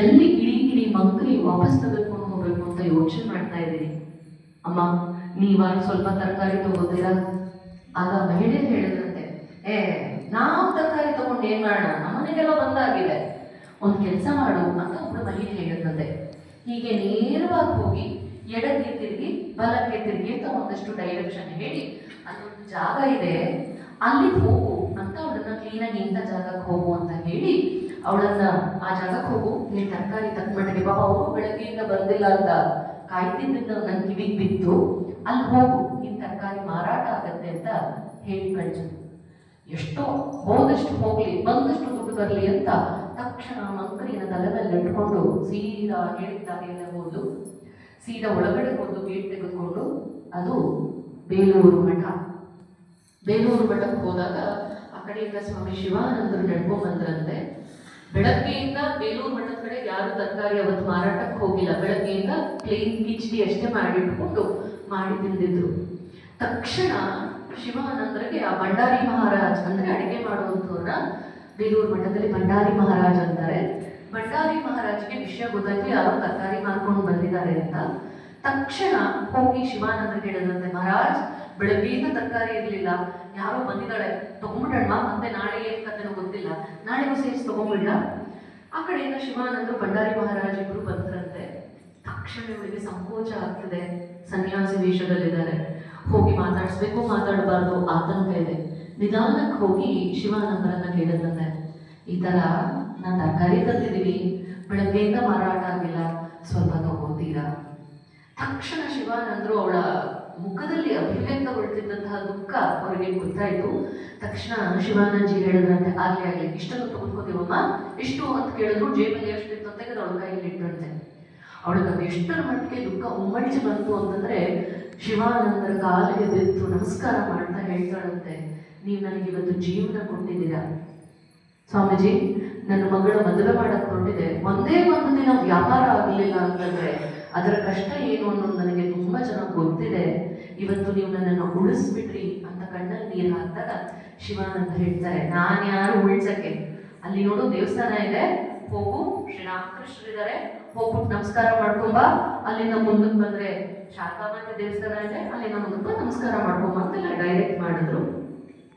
ಎಲ್ಲಿ ಇಡೀ ಇಡೀ ಮಂಕ್ರಿ ವಾಪಸ್ ತೆಗೆದುಕೊಂಡು ಹೋಗ್ಬೇಕು ಅಂತ ಯೋಚನೆ ಮಾಡ್ತಾ ಇದ್ದೀನಿ. ಅಮ್ಮ, ನೀವಾರು ಸ್ವಲ್ಪ ತರಕಾರಿ ತಗೋತೀರಾ? ಆಗ ಮಹಿಳೆ ಹೇಳಿದಂತೆ ಏ, ನಾವು ತರಕಾರಿ ತಗೊಂಡು ಏನ್ ಮಾಡೋಣ? ನಮ್ಮನೆಗೆಲ್ಲ ಬಂದಾಗಿದೆ. ಒಂದು ಕೆಲಸ ಮಾಡು ಅಂತ ಒಬ್ಳು ಮಹಿಳೆ ಹೇಳಿದಂತೆ ಹೀಗೆ ನೇರವಾಗಿ ಹೋಗಿ ಎಡಕ್ಕೆ ತಿರುಗಿ, ಬಲಕ್ಕೆ ತಿರುಗಿ ಅಂತ ಒಂದಷ್ಟು ಡೈರೆಕ್ಷನ್ ಹೇಳಿ, ಅಲ್ಲೊಂದು ಜಾಗ ಇದೆ ಅಲ್ಲಿ ಹೋಗು ಅಂತ ಅವಳನ್ನ ಕ್ಲೀನಾಗಿ ಇಂಥ ಜಾಗಕ್ಕೆ ಹೋಗು ಅಂತ ಹೇಳಿ ಅವಳನ್ನ ಆ ಜಾಗಕ್ಕೆ ಹೋಗು ನೀನು ತರಕಾರಿ ತಕ್ಕಮಟ್ಟಿಗೆ ಪಾಪ ಅವರು ಬೆಳಗ್ಗೆಯಿಂದ ಬಂದಿಲ್ಲ ಅಂತ ಕಾಯ್ತಿದ್ದ ನನ್ನ ಕಿವಿಗೆ ಬಿತ್ತು. ಅಲ್ಲಿ ಹೋಗು, ನಿನ್ ತರಕಾರಿ ಮಾರಾಟ ಆಗತ್ತೆ ಅಂತ ಹೇಳಿ ಕಳಿಸಿದ್ರು ಎಷ್ಟೋ ಹೋದಷ್ಟು ಹೋಗ್ಲಿ, ಬಂದಷ್ಟು ದುಡ್ಡು ಬರಲಿ ಅಂತ ತಕ್ಷಣ ಮಂಕರಿನ ತಲೆನಲ್ಲಿ ಇಟ್ಕೊಂಡು ಸೀದಾ ಹೇಳಿದ ದಾರಿಯಲ್ಲೇ ಹೋದು ಸೀದಾ ಒಳಗಡೆ ಹೋದು ಗೇಟ್ ತೆಗೆದುಕೊಂಡು ಅದು ಬೇಲೂರು ಮಠ. ಬೇಲೂರು ಮಠಕ್ಕೆ ಹೋದಾಗ ಆ ಕಡೆಯಿಂದ ಸ್ವಾಮಿ ಶಿವಾನಂದರು ನಡ್ಕೊಂಡ್ ಬಂದ್ರಂತೆ ಬೆಳಗ್ಗೆಯಿಂದ ಬೇಲೂರು ಮಠದ ಕಡೆ ಯಾರು ತರಕಾರಿ ಅವತ್ತು ಮಾರಾಟಕ್ಕೆ ಹೋಗಿಲ್ಲ. ಬೆಳಗ್ಗೆಯಿಂದ ಪ್ಲೇನ್ ಕಿಚಡಿ ಅಷ್ಟೇ ಮಾಡಿಟ್ಕೊಂಡು ಮಾಡಿ ತಿಂದಿದ್ರು. ತಕ್ಷಣ ಶಿವಾನಂದರಿಗೆ ಆ ಭಂಡಾರಿ ಮಹಾರಾಜ್ ಅಂದ್ರೆ ಅಡಿಗೆ ಮಾಡುವಂಥವ್ರನ್ನ ಬೇಲೂರು ಮಠದಲ್ಲಿ ಭಂಡಾರಿ ಮಹಾರಾಜ್ ಅಂತಾರೆ. ಭಂಡಾರಿ ಮಹಾರಾಜ್ಗೆ ವಿಷಯ ಗೊತ್ತಾಯ್ತು, ಯಾರೋ ತರಕಾರಿ ಮಾರ್ಕೊಂಡು ಬಂದಿದ್ದಾರೆ ಅಂತ. ತಕ್ಷಣ ಹೋಗಿ ಶಿವಾನಂದರಿಗೆ ಹೇಳಿದಂತೆ, ಮಹಾರಾಜ್ ಬೆಳಗ್ಗೆಯಿಂದ ತರಕಾರಿ ಇರಲಿಲ್ಲ, ಯಾರೋ ಬಂದಿದ್ದಾಳೆ ತಗೊಂಡ್ಬಿಡೋಣ ಮತ್ತೆ ನಾಳೆ ಏನ್ ಕಥೆನೋ ಗೊತ್ತಿಲ್ಲ. ನಾಳೆಗೂ ಸೇರಿಸಿ ತಗೊಂಡ್ಬಿಡ್ಲ ಆ ಕಡೆಯಿಂದ ಶಿವಾನಂದರು ಭಂಡಾರಿ ಮಹಾರಾಜ ಇಬ್ರು ಬಂದ್ರಂತೆ. ತಕ್ಷಣ ಇವಳಿಗೆ ಸಂಕೋಚ ಆಗ್ತದೆ. ಸನ್ಯಾಸಿ ವೇಷದಲ್ಲಿದ್ದಾರೆ ಹೋಗಿ ಮಾತಾಡಿಸ್ಬೇಕು, ಮಾತಾಡಬಾರ್ದು, ಆತಂಕ ಇದೆ. ನಿಧಾನಕ್ಕೆ ಹೋಗಿ ಶಿವಾನಂದರನ್ನ ಕೇಳಿದಂತೆ ಈ ತರ ನಾನು ತರಕಾರಿ ತಂದಿದ್ದೀವಿ ಬೆಳಗ್ಗೆಯಿಂದ ಮಾರಾಟ ಆಗಿಲ್ಲ, ಸ್ವಲ್ಪ ತಗೋತೀರಾ? ತಕ್ಷಣ ಶಿವಾನಂದರು ಅವಳ ಮುಖದಲ್ಲಿ ಅಭಿವ್ಯಕ್ತಗೊಳ್ತಿದ್ದಂತಹ ದುಃಖ ಅವರಿಗೆ ಗೊತ್ತಾಯಿತು. ತಕ್ಷಣ ಶಿವಾನಂದಜಿ ಹೇಳಿದ್ರಂತೆ ಆಗ್ಲಿ ಆಗ್ಲಿ ಇಷ್ಟನ್ನು ತಗೊಂಡ್ಕೋತೀವಮ್ಮ. ಇಷ್ಟು ಅಂತ ಕೇಳಿದ್ರು ಜೇಬಲ್ಲಿ ಎಷ್ಟಿತ್ತು ಅಂತ ತೆಗೆದು ಅವಳ ಕೈಯಲ್ಲಿ ಇಟ್ಟಂತೆ. ಅವಳಿಗೆ ಅದು ಎಷ್ಟರ ಮಟ್ಟಿಗೆ ದುಃಖ ಉಮ್ಮಳಿಸಿ ಬಂತು ಅಂತಂದ್ರೆ ಶಿವಾನಂದರ ಕಾಲಿಗೆ ಬಿದ್ದು ನಮಸ್ಕಾರ ಮಾಡ್ತಾ ಹೇಳ್ತಾಳಂತೆ. ನೀವು ನನಗೆ ಇವತ್ತು ಜೀವನ ಕೊಟ್ಟಿದ್ದೀರಾ. ಸ್ವಾಮೀಜಿ, ನನ್ನ ಮಗಳ ಮದುವೆ ಮಾಡಕ್ ಹೊರಟಿದೆ. ಒಂದೇ ಒಂದು ದಿನ ವ್ಯಾಪಾರ ಆಗಲಿಲ್ಲ ಅಂತಂದ್ರೆ ಅದರ ಕಷ್ಟ ಏನು ಅನ್ನೋದು ನನಗೆ ತುಂಬಾ ಚೆನ್ನಾಗಿ ಗೊತ್ತಿದೆ. ಇವತ್ತು ನೀವು ನನ್ನನ್ನು ಉಳಿಸ್ಬಿಟ್ರಿ ಅಂತ ಕಣ್ಣಲ್ಲಿ ನೀರು ಹಾಕಿದಾಗ ಶಿವಾನಂದ ಹೇಳ್ತಾರೆ, ನಾನು ಯಾರು ಉಳಿಸಕ್ಕೆ? ಅಲ್ಲಿ ನೋಡು ದೇವಸ್ಥಾನ ಇದೆ, ಹೋಗು, ಶ್ರೀರಾಮಕೃಷ್ಣರಿದ್ದಾರೆ, ಹೋಗ್ಬಿಟ್ಟು ನಮಸ್ಕಾರ ಮಾಡ್ಕೊಂಬ. ಅಲ್ಲಿಂದ ಮುಂದಕ್ಕೆ ಬಂದ್ರೆ ಶಾರದಾಮಾತೆ ದೇವಸ್ಥಾನ ಇದೆ, ಅಲ್ಲಿಂದ ಮುಂದಕ್ಕೆ ನಮಸ್ಕಾರ ಮಾಡ್ಕೊಂಬ ಅಂತೆಲ್ಲ ಡೈರೆಕ್ಟ್ ಮಾಡಿದ್ರು.